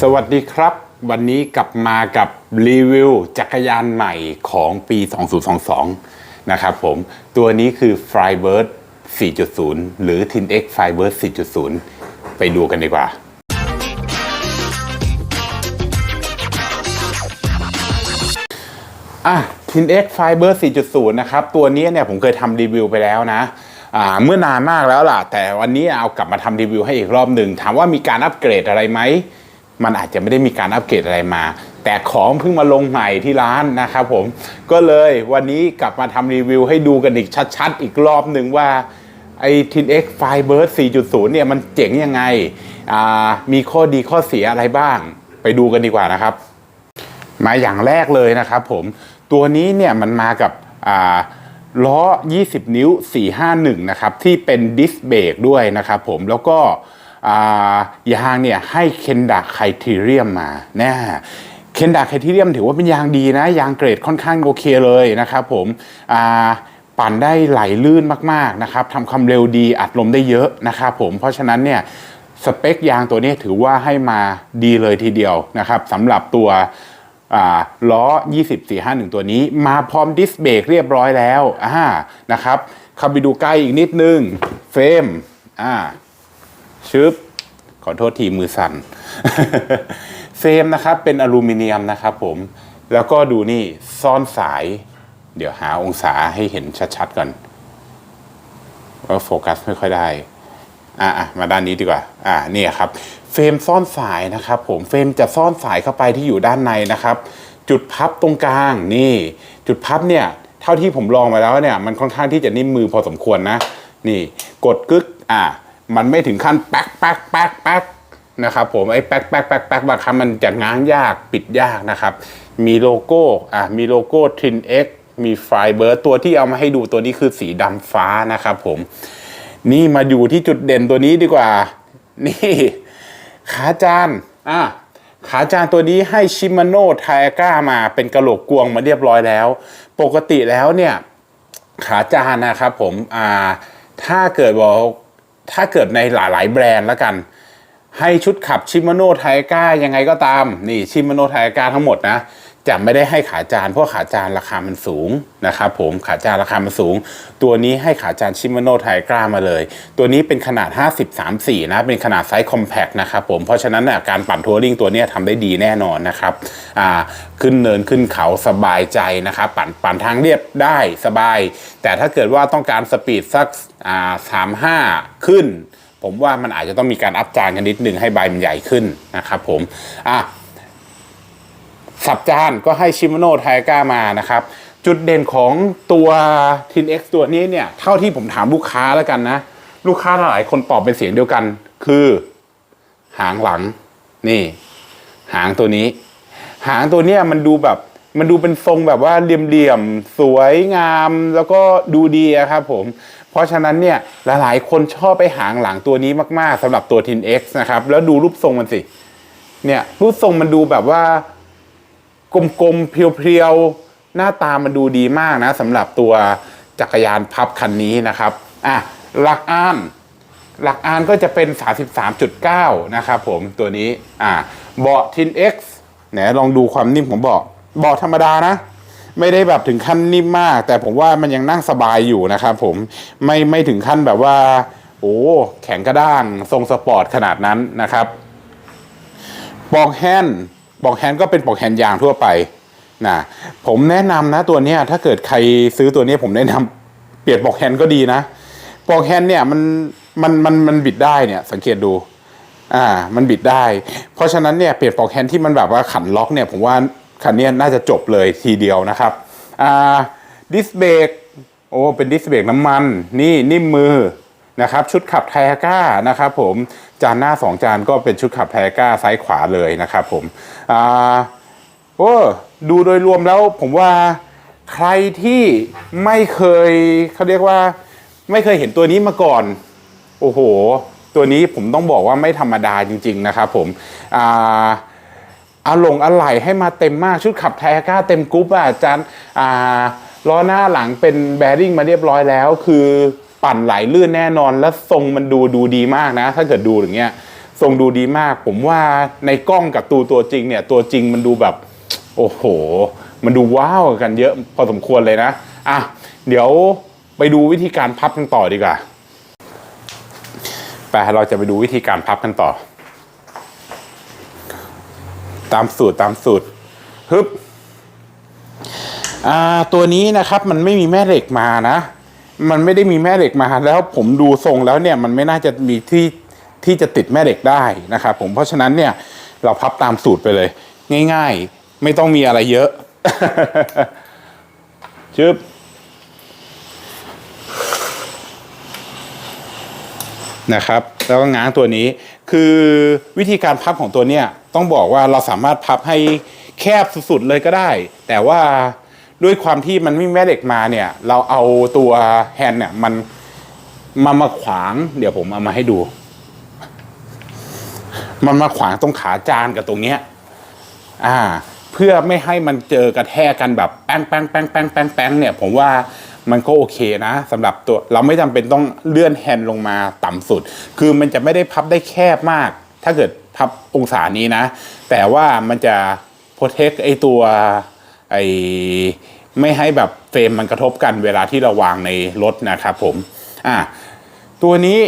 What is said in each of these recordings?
สวัสดีครับ วันนี้กลับมากับรีวิวจักรยานใหม่ของปี 2022 นะครับผม ตัวนี้คือ Flybird 4.0 หรือ Tin X Flybird 4.0 ไปดูกันดีกว่าอะ Tin X Fiber 4.0 นะครับ ตัวนี้เนี่ยผมเคยทำรีวิวไปแล้วนะอ่าเมื่อนานมากแล้วล่ะ แต่วันนี้เอากลับมาทำรีวิวให้อีกรอบหนึ่ง ถามว่ามีการอัปเกรดอะไรไหม มันอาจจะไม่ได้มีการอัปเกรดอะไรมา แต่ของเพิ่งมาลงใหม่ที่ร้านนะครับผมก็เลยวันนี้กลับมาทำรีวิวให้ดูกันอีกชัดๆ อีกรอบหนึ่งว่าไอ้ Tin X Firebird 4.0 เนี่ยมันเจ๋งยังไง มีข้อดีข้อเสียอะไรบ้าง ไปดูกันดีกว่านะครับ มาอย่างแรกเลยนะครับผม ตัวนี้เนี่ยมันมากับล้อ 20 นิ้ว 451 นะครับ ที่เป็นดิสเบรกด้วยนะครับผมแล้วก็ ยางเนี่ยให้เคนดาไคทีเรียมมานะเคนดาไคทีเรียมถือว่าเป็นยางดีนะ ยางเกรดค่อนข้างโอเคเลยนะครับผมปั่นได้ไหลลื่นมากๆนะครับทำความเร็วดีอัดลมได้เยอะนะครับผมเพราะฉะนั้นเนี่ยสเปคยางตัวนี้ถือว่าให้มาดีเลยทีเดียวนะครับสำหรับตัวอ่าล้อ 20451 ตัวนี้ มาพร้อมดิสเบรกเรียบร้อยแล้วนะครับเข้าไปดูใกล้อีกนิดนึง เฟรมอ่า ชึบขอโทษทีมือสั่นเฟรมนะครับเป็นอลูมิเนียมนะครับผมแล้วก็ดูนี่ซ่อนสาย เดี๋ยวหาองศาให้เห็นชัดๆก่อนว่าโฟกัสไม่ค่อยได้อะอะมาด้านนี้ดีกว่า อ่านี่ครับ เฟรมซ่อนสายนะครับ ผมเฟรมจะซ่อนสายเข้าไปที่อยู่ด้านในนะครับ จุดพับตรงกลางนี่ จุดพับเนี่ย เท่าที่ผมลองมาแล้วเนี่ย มันค่อนข้างที่จะนิ่มมือพอสมควรนะ นี่ กดกึก อะ มันไม่ถึงขั้นแป๊กแป๊กแป๊กแป๊กนะครับผมไอ้แป๊กแป๊กแป๊กแป๊กบางครั้งมันจะง้างยากปิดยากนะครับ มีโลโก้อะมีโลโก้ Trin X มีไฟเบอร์ตัวที่เอามาให้ดูตัวนี้คือสีดำฟ้านะครับผม นี่มาอยู่ที่จุดเด่นตัวนี้ดีกว่า นี่ขาจานอะขาจานตัวนี้ให้ชิมาโน่ไทก้ามาเป็นกระโหลกกวงมาเรียบร้อยแล้ว ปกติแล้วเนี่ย ขาจานนะครับผมอ่าถ้าเกิดบอก ถ้าเกิดในหลายๆ แบรนด์แล้วกัน ให้ชุดขับชิมาโนไทก้ายังไงก็ตาม นี่ชิมาโนไทก้าทั้งหมดนะ จะไม่ได้ให้ขาจานเพราะขาจานราคามันสูงนะครับผมขาจานราคามันสูง ตัวนี้ให้ขาจานชิมาโนไทกรามาเลย ตัวนี้เป็นขนาด 50 34 นะเป็นขนาดไซส์คอมแพคนะครับผมเพราะฉะนั้นนะการปั่นทัวริงตัวนี้ทำได้ดีแน่นอนนะครับอ่าขึ้นเนินขึ้นเขาสบายใจนะครับปั่นปั่นทางเรียบได้สบาย แต่ถ้าเกิดว่าต้องการสปีดสักอ่า35ขึ้น ผมว่ามันอาจจะต้องมีการอัพจานกันนิดนึงให้ใบมันใหญ่ขึ้นนะครับผมอะ สับจานก็ให้ชิมโนไทก้ามานะครับ จุดเด่นของตัว Tin X ตัวนี้เนี่ยเท่าที่ผมถามลูกค้าแล้วกันนะ ลูกค้าหลายคนตอบเป็นเสียงเดียวกัน คือ หางหลังนี่ หางตัวนี้ หางตัวเนี้ยมันดูแบบมันดูเป็นทรงแบบว่าเหลี่ยมๆ สวยงามแล้วก็ดูดีครับผม เพราะฉะนั้นเนี่ยหลายๆ คนชอบไปหางหลังตัวนี้มากๆสำหรับตัว Tin X นะครับ แล้วดูรูปทรงมันสิ เนี่ยรูปทรงมันดูแบบว่า กลมๆ เพียวๆ หน้าตามันดูดีมากนะสำหรับตัวจักรยานพับคันนี้นะครับอะหลักอ่านหลักอ่านก็จะเป็น 33.9 นะครับผมตัวนี้อะเบาะ Tin X ไหนลองดูความนิ่มของเบาะเบาะธรรมดานะ ไม่ได้แบบถึงขั้นนิ่มมาก แต่ผมว่ามันยังนั่งสบายอยู่นะครับผมไม่ไม่ถึงขั้นแบบว่าโอ้แข็งกระด้างทรงสปอร์ตขนาดนั้นนะครับปอกแฮนด์ ปอกแฮนก็เป็นปอกแฮนยางทั่วไปนะผมแนะนำนะตัวเนี้ยถ้าเกิดใครซื้อตัวเนี้ยผมแนะนำเปลี่ยนปอกแฮนก็ดีนะปอกแฮนเนี่ยมันมันมันมันบิดได้เนี่ยสังเกตดูอ่ามันบิดได้ เพราะฉะนั้นเนี่ยเปลี่ยนปอกแฮนที่มันแบบว่าขันล็อกเนี่ยผมว่าคันนี้น่าจะจบเลยทีเดียวนะครับอ่าดิสเบรกโอ้เป็นดิสเบรกน้ำมัน นี่นิ่มมือ นะครับชุดขับไทก้านะครับผมจานหน้า 2 จานก็เป็นชุดขับไทก้าซ้ายขวาเลยนะครับผมอ่าโอ้ดูโดยรวมแล้วผมว่าใครที่ไม่เคยเขาเรียกว่าไม่เคยเห็นตัวนี้มาก่อน โอ้โห ตัวนี้ผมต้องบอกว่าไม่ธรรมดาจริง ๆ นะครับผมอ่าเอาลงอะไหล่ให้มาเต็มมากชุดขับไทก้าเต็มกรุ๊ปอะจารย์อ่าล้อหน้าหลังเป็นแบริ่งมาเรียบร้อยแล้ว คือ ปั่นไหลลื่นแน่นอน และทรงมันดูดูดีมากนะ ถ้าเกิดดูอย่างเงี้ยทรงดูดีมาก ผมว่าในกล้องกับตัวตัวจริงเนี่ย ตัวจริงมันดูแบบ โอ้โห มันดูว้าวกันเยอะพอสมควรเลยนะอะเดี๋ยวไปดูวิธีการพับกันต่อดีกว่าไปเราจะไปดูวิธีการพับกันต่อ ตามสูตรตามสูตรฮึบอ่าตัวนี้นะครับมันไม่มีแม่เหล็กมานะ มันไม่ได้มีแม่เหล็กมาแล้วผมดูทรงแล้วเนี่ยมันไม่น่าจะมีที่ที่จะติดแม่เหล็กได้นะครับผมเพราะฉะนั้นเนี่ยเราพับตามสูตรไปเลย ง่าย ๆ ไม่ต้องมีอะไรเยอะชึบนะครับ แล้วก็ง้างตัวนี้ คือวิธีการพับของตัวเนี้ยต้องบอกว่าเราสามารถพับให้แคบสุดๆเลยก็ได้ แต่ว่า ด้วยความที่มันไม่แม่เหล็กมาเนี่ย เราเอาตัวแฮนด์เนี่ยมันมามาขวาง เดี๋ยวผมเอามาให้ดู มันมาขวางตรงขาจานกับตรงเนี้ย อ่า เพื่อไม่ให้มันเจอกระแทกกันแบบแป้งแป้งแป้งแป้งแป้งแป้งเนี่ย ผมว่ามันก็โอเคนะสำหรับตัวเราไม่จำเป็นต้องเลื่อนแฮนด์ลงมาต่ำสุด คือมันจะไม่ได้พับได้แคบมาก ถ้าเกิดพับองศานี้นะ แต่ว่ามันจะโปรเทคไอตัว ไอไม่ให้แบบเฟรมมันกระทบกันเวลาที่เราวางในรถนะครับผมอ่าตัวนี้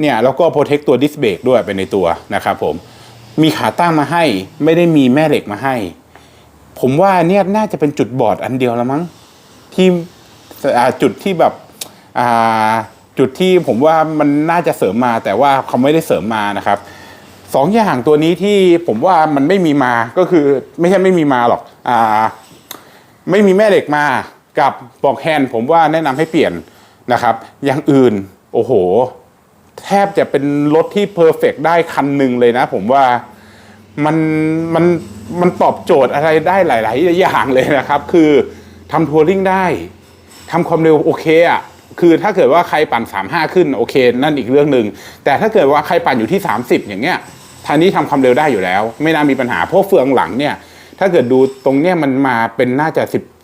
เนี่ยแล้วก็โปรเทคตัวดิสเบรกด้วยเป็นในตัวนะครับผมมีขาตั้งมาให้ไม่ได้มีแม่เหล็กมาให้ ผมว่าเนี่ยน่าจะเป็นจุดบอดอันเดียวล้วมั้งที่จุดที่แบบจุดที่ผมว่ามันน่าจะเสริมมาแต่ว่าเขาไม่ได้เสริมมานะครับสองอย่างตัวนี้ที่ผมว่ามันไม่มีมาก็คือไม่ใช่ไม่มีมาหรอกอ่า ไม่มีแม่เหล็กมากับปลอกแฮนด์ผมว่าแนะนำให้เปลี่ยนนะครับ อย่างอื่นโอ้โห แทบจะเป็นรถที่เพอร์เฟกได้คันหนึ่งเลยนะ ผมว่ามันมันมันตอบโจทย์อะไรได้หลาย ๆ อย่างเลยนะครับ คือทำทัวริงได้ทำความเร็วโอเคอะคือถ้าเกิดว่าใครปั่น 35 ขึ้นโอเค นั่นอีกเรื่องหนึ่งแต่ถ้าเกิดว่าใครปั่นอยู่ที่ 30 อย่างเงี้ยทางนี้ทำความเร็วได้อยู่แล้ว ไม่น่ามีปัญหาเพราะเฟืองหลังเนี่ย ถ้าเกิดดูตรงเนี้ยมันมาเป็นน่าจะ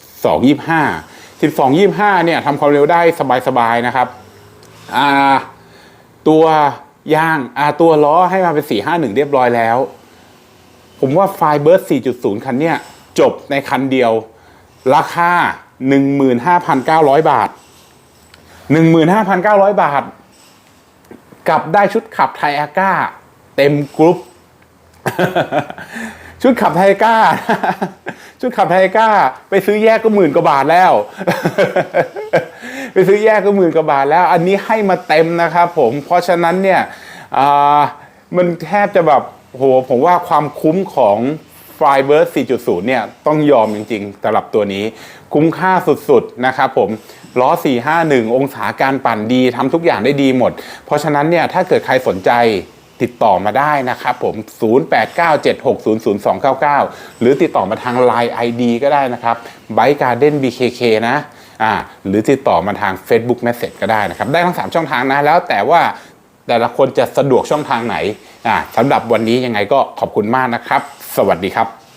12 25 12 25เนี่ยทำความเร็วได้สบายๆนะครับอ่าตัวยางอ่าตัวล้อให้มาเป็น 451 เรียบร้อยแล้ว ผมว่าไฟเบิร์ด4.0 คันเนี้ยจบในคันเดียว ราคา 15,900 บาท 15,900 บาท กับได้ชุดขับไทอาก้า เต็มกรุ๊ป ชุดขับไทยก้า ชุดขับไทยก้า ไปซื้อแยกก็หมื่นกว่าบาทแล้ว ไปซื้อแยกก็หมื่นกว่าบาทแล้ว อันนี้ให้มาเต็มนะครับผม เพราะฉะนั้นเนี่ยมันแทบจะแบบโหผมว่าความคุ้มของ f i b e r 4.0 เนี่ยต้องยอมจริงๆสำหรับตัวนี้ คุ้มค่าสุดๆ นะครับผมล้อ 451 องศาการปั่นดีทำทุกอย่างได้ดีหมด เพราะฉะนั้นเนี่ยถ้าเกิดใครสนใจ ติดต่อมาได้นะครับผม 0897600299 หรือติดต่อมาทาง Line ID ก็ได้นะครับ b y Garden BKK นะอ่าหรือติดต่อมาทาง Facebook Message ก็ได้นะครับ ได้ทั้ง 3 ช่องทางนะ แล้วแต่ว่าแต่ละคนจะสะดวกช่องทางไหนอ่าสำหรับวันนี้ยังไงก็ขอบคุณมากนะครับ สวัสดีครับ